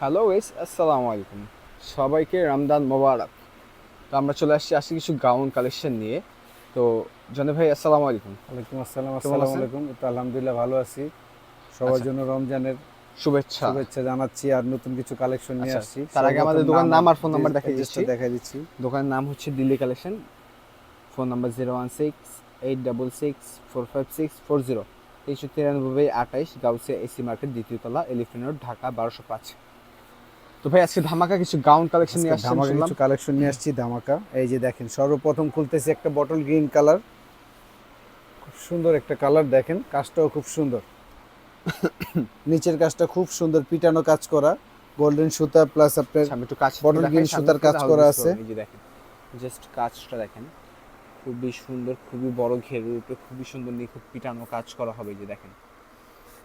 Hello ওয়েস আসসালামু আলাইকুম সবাইকে রমদান মোবারক তো আমরা চলে আসছি আসছি কিছু গাউন কালেকশন নিয়ে। তো জনে ভাই আসসালামু আলাইকুম ওয়ালাইকুম আসসালাম আসসালামু আলাইকুম। তো আলহামদুলিল্লাহ ভালো আছি। সবার আচ্ছা। জন্য রমজানের শুভেচ্ছা। শুভেচ্ছা জানাচ্ছি আর নতুন কিছু কালেকশন নিয়ে আচ্ছা, আসছি। তার আগে আমাদের দোকান নাম আর ফোন নাম্বার দেখিয়ে দিচ্ছি। দেখাই দিচ্ছি। দোকানের নাম হচ্ছে Delhi collection phone number zero one six eight double six four five six four zero তিনশো তিরানব্বই আঠাইশ গাউসিয়া এসি মার্কেট দ্বিতীয় তলা এলিফেন্ট রোড ঢাকা বারোশো পাঁচ। তো ভাই আজকে ধামাকা কিছু গাউন কালেকশন নিয়ে আসছেন ধামাকা কিছু কালেকশন নিয়ে আসছি ধামাকা। এই যে দেখেন সর্বপ্রথম খুলতেছি একটা বটল গ্রিন কালার খুব সুন্দর একটা কালার দেখেন কাজটাও খুব সুন্দর। নিচের কাজটা খুব সুন্দর পিটানো কাজ করা গোল্ডেন সুতা প্লাস আপনার একটু কাজ বটল green সুতার কাজ করা আছে। এই যে দেখেন জাস্ট কাজটা দেখেন খুবই সুন্দর খুবই বড় ঘেরের উপরে খুবই সুন্দর নিখুঁত পিটানো কাজ করা হবে এই যে দেখেন।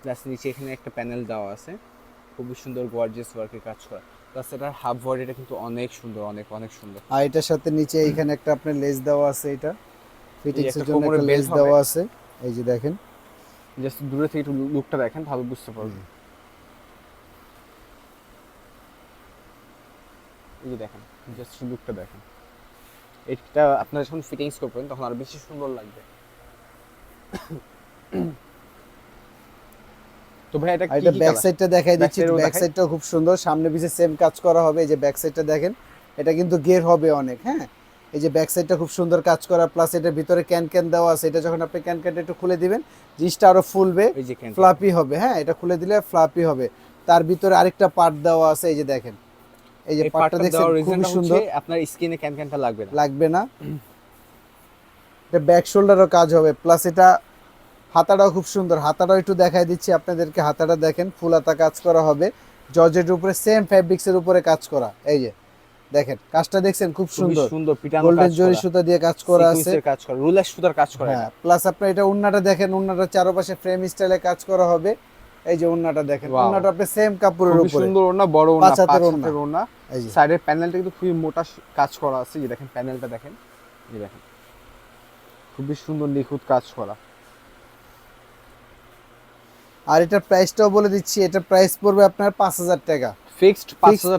প্লাস নিচে এখানে একটা প্যানেল দেওয়া আছে। খুবই সুন্দর গর্জিয়াস ওয়ার্কের কাজ করা। প্লাস এটার হাফ বডিটা কিন্তু অনেক সুন্দর অনেক অনেক সুন্দর। আর এটার সাথে নিচে এইখানে একটা আপনার লেস দেওয়া আছে এটা। ফিটিংস এর জন্য একটা লেস দেওয়া আছে। এই যে দেখেন। জাস্ট দূরে থেকে একটু লুকটা দেখেন ভালো বুঝতে পারবেন। এই যে দেখেন জাস্ট লুকটা দেখেন। এটা আপনারা যখন ফিটিংস করবেন তখন আরও বেশি সুন্দর লাগবে। তো ভাই এটা কি এটা ব্যাক সাইডটা দেখাই দিচ্ছি ব্যাক। সাইডটাও খুব সুন্দর। সামনে পিছে সেম কাজ করা হবে এই যে ব্যাক সাইডটা দেখেন এটা কিন্তু গিয়ার হবে অনেক হ্যাঁ? এই যে ব্যাক সাইডটা খুব সুন্দর কাজ করা প্লাস এটার ভিতরে ক্যান ক্যান দেওয়া আছে এটা যখন আপনি ক্যান ক্যানটা একটু খুলে দিবেন জিনিসটা আরও ফুলবে ফ্লাপি হবে হ্যাঁ? এটা খুলে দিলে ফ্লাপি হবে। তার ভিতরে আরেকটা পার্ট দেওয়া আছে এই যে দেখেন। এই যে পার্টটা পার্টটা দেখছেন খুব সুন্দর। আপনার স্কিনে ক্যান ক্যানটা লাগবে না। লাগবে না। এটা ব্যাক শোল্ডারও কাজ হবে প্লাস এটা হাতাটাও খুব সুন্দর। হাতাটাও একটু দেখাই দিচ্ছি আপনাদেরকে। হাতাটা দেখেন ফুল হাতা কাজ করা হবে। জর্জেটের উপরে সেম ফ্যাব্রিক্সের উপরে কাজ করা। এই যে দেখেন কাজটা দেখছেন খুব সুন্দর। সুন্দর পিটানো গোল্ডেন জরি সুতা দিয়ে কাজ করা আছে। কাজ করা রুলার সুতার কাজ করা হ্যাঁ প্লাস আপনার এটা উন্নাটা দেখেন উন্নাটা চারপাশে ফ্রেম স্টাইলে কাজ করা হবে। এই যে উন্নাটা দেখেন. উন্নাটা আপনি সেম কাপড়ের উপরে। সুন্দর ওনা বড় ওনা পাঁচ হাতের এই যে। সাইডের প্যানেলটা কিন্তু খুবই মোটা কাজ করা আছে। যে দেখেন প্যানেলটা দেখেন। এই দেখেন। খুবই সুন্দর নিখুঁত কাজ করা। আর এটার প্রাইসটাও বলে দিচ্ছি এটা প্রাইস পড়বে আপনার পাঁচ হাজার টাকা। ফিক্সড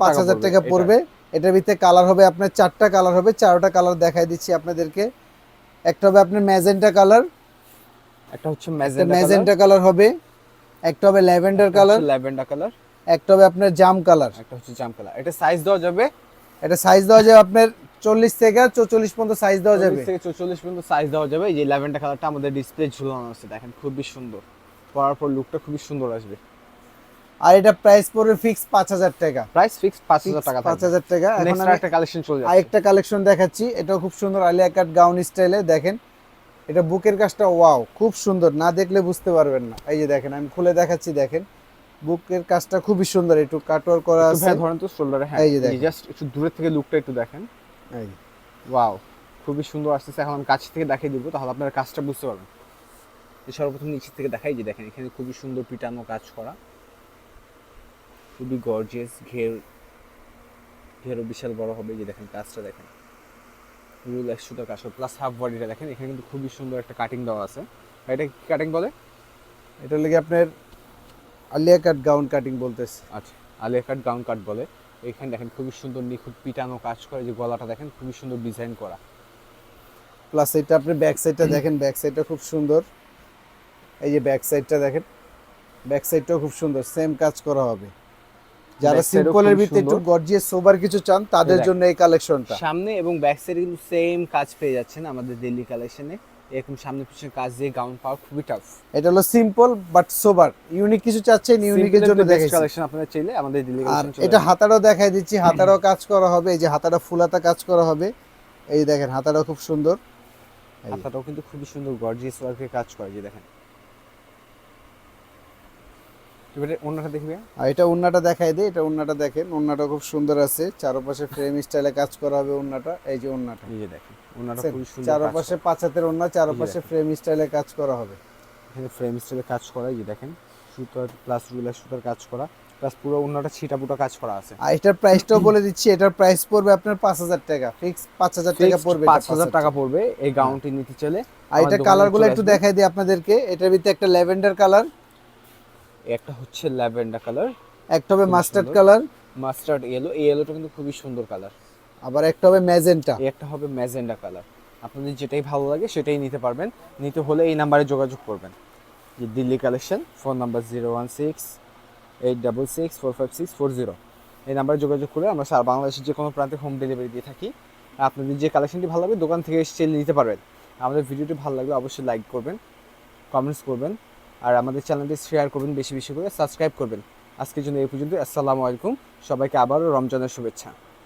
পাঁচ হাজার টাকা পড়বে এটার ভিতরে কালার হবে আপনার চারটা কালার হবে চারটা কালার দেখাই দিচ্ছি আপনাদেরকে। একটা হবে আপনার ম্যাজেন্টা কালার একটা হচ্ছে ম্যাজেন্টা কালার হবে একটা হবে ল্যাভেন্ডার কালার ল্যাভেন্ডার কালার একটা হবে আপনার জাম কালার একটা হচ্ছে জাম কালার এটা সাইজ দেওয়া যাবে? এটা সাইজ দেওয়া যাবে আপনার চল্লিশ থেকে চল্লিশ পর্যন্ত সাইজ দেওয়া যাবে। 40 থেকে চল্লিশ পর্যন্ত সাইজ দেওয়া যাবে। এই যে ল্যাভেন্ডার কালারটা আমাদের ডিসপ্লে ঝুলানো আছে দেখেন খুবই সুন্দর। পরার পর লুকটা খুবই সুন্দর আসবে। আর এটা প্রাইস পড়বে ফিক্স পাঁচ হাজার টাকা। প্রাইস ফিক্স পাঁচ হাজার টাকা পাঁচ হাজার টাকা। এখন একটা কালেকশন চলে যাচ্ছে। আরেকটা কালেকশন দেখাচ্ছি। এটাও খুব সুন্দর আলিয়া কাট গাউন স্টাইলে দেখেন। এটা বুকের কাজটা ওয়াও খুব সুন্দর। না দেখলে বুঝতে পারবেন না। এই যে দেখেন আমি খুলে দেখাচ্ছি দেখেন। বুকের কাজটা খুবই সুন্দর। একটু কাটওয়ার করা আছে। ভাই ধরেন তো শোল্ডারে হ্যাঁ। এই যে দেখেন। জাস্ট একটু দূরের থেকে লুকটা একটু দেখেন। এই। ওয়াও খুবই সুন্দর আসতেছে। এখন আমি কাছ থেকে দেখিয়ে দিব তাহলে আপনারা কাজটা বুঝতে পারবেন। সর্বপ্রথম নিচে থেকে দেখাই যে দেখেন এখানে খুবই সুন্দর পিটানো কাজ করা। খুবই গর্জিয়াস ঘের ঘেরও বিশাল বড় হবে যে দেখেন কাজটা দেখেন। রুল একশোটা কাজ প্লাস হাফ বডিটা দেখেন এখানে কিন্তু খুবই সুন্দর একটা কাটিং দেওয়া আছে। এটা কি কাটিং বলে? এটা লেগে আপনার আলিয়া কাট গাউন কাটিং বলতেছে। আচ্ছা আলিয়া কাট গাউন কাট বলে। এখানে দেখেন খুবই সুন্দর নিখুঁত পিটানো কাজ করে যে গলাটা দেখেন খুবই সুন্দর ডিজাইন করা। প্লাস এটা আপনি ব্যাক সাইডটা দেখেন ব্যাক সাইডটা খুব সুন্দর। এই যে ব্যাক সাইডটা দেখেন ব্যাক সাইডটাও খুব সুন্দর সেম কাজ করা হবে। যারা সিম্পলের ভিতরে একটু গর্জিয়াস সোবার কিছু চান তাদের জন্য এই কালেকশনটা সামনে এবং ব্যাক সাইডে কিন্তু সেম কাজ পেয়ে যাচ্ছেন আমাদের দিল্লি কালেকশনে এরকম সামনে পিছনে কাজ দিয়ে গাউন পাওয়া খুবই টাফ এটা হলো সিম্পল বাট সোবার ইউনিক কিছু চাচ্ছেন ইউনিকের জন্য দেখাইছি। কালেকশন আপনারা চাইলে আমাদের দিল্লি আর এটা হাতাটাও দেখাই দিচ্ছি হাতাটাও কাজ করা হবে এই যে হাতাটা ফুলাতা কাজ করা হবে। এই দেখেন হাতাটাও খুব সুন্দর। হাতাটাও কিন্তু খুবই সুন্দর গর্জিয়াস ওয়ার্কের কাজ করে যে দেখেন। এবারে দেখবে। আর এটা উন্নাটা দেখাই দিই এটা দেখেন খুব সুন্দর আছে। চারপাশে ফ্রেম স্টাইলে কাজ করা হবে এই যে এই দেখেন সুন্দর চারপাশে চারপাশে ফ্রেম স্টাইলে কাজ করা হবে। এখানে ফ্রেম স্টাইলে কাজ করা এই যে দেখেন সুতার প্লাস রুলার সুতার কাজ করা প্লাস পুরো কাজ করা আছে। আর এটার প্রাইসটাও বলে দিচ্ছি এটার প্রাইস পড়বে আপনার পাঁচ হাজার টাকা। ফিক্স পাঁচ হাজার টাকা পড়বে পাঁচ হাজার টাকা পড়বে এই গাউনটি নিতে চলে আর এটা কালারগুলো একটু দেখাই দিই আপনাদেরকে এটার ভিতরে একটা ল্যাভেন্ডার কালার একটা হচ্ছে ল্যাভেন্ডার কালার একটা হবে মাস্টার্ড কালার মাস্টার্ড ইয়েলো এই ইয়েলোটা কিন্তু খুবই সুন্দর কালার। আবার একটা হবে ম্যাজেন্টা। একটা হবে ম্যাজেন্ডা কালার। আপনাদের যেটাই ভালো লাগে সেটাই নিতে পারবেন। নিতে হলে এই নাম্বারে যোগাযোগ করবেন। যে Delhi collection phone number zero one six eight double six four five six four zero. এই নাম্বারে যোগাযোগ করে আমরা সারা বাংলাদেশের যে কোনো প্রান্তে হোম ডেলিভারি দিয়ে থাকি। আর আপনাদের যে কালেকশনটি ভালো লাগবে দোকান থেকে এসে নিতে পারবেন। আমাদের ভিডিওটি ভালো লাগলে অবশ্যই লাইক করবেন কমেন্টস করবেন। আর আমাদের চ্যানেলটি শেয়ার করবেন বেশি বেশি করে সাবস্ক্রাইব করবেন। আজকের জন্য এই পর্যন্ত আসসালামু আলাইকুম, সবাইকে আবারও রমজানের শুভেচ্ছা।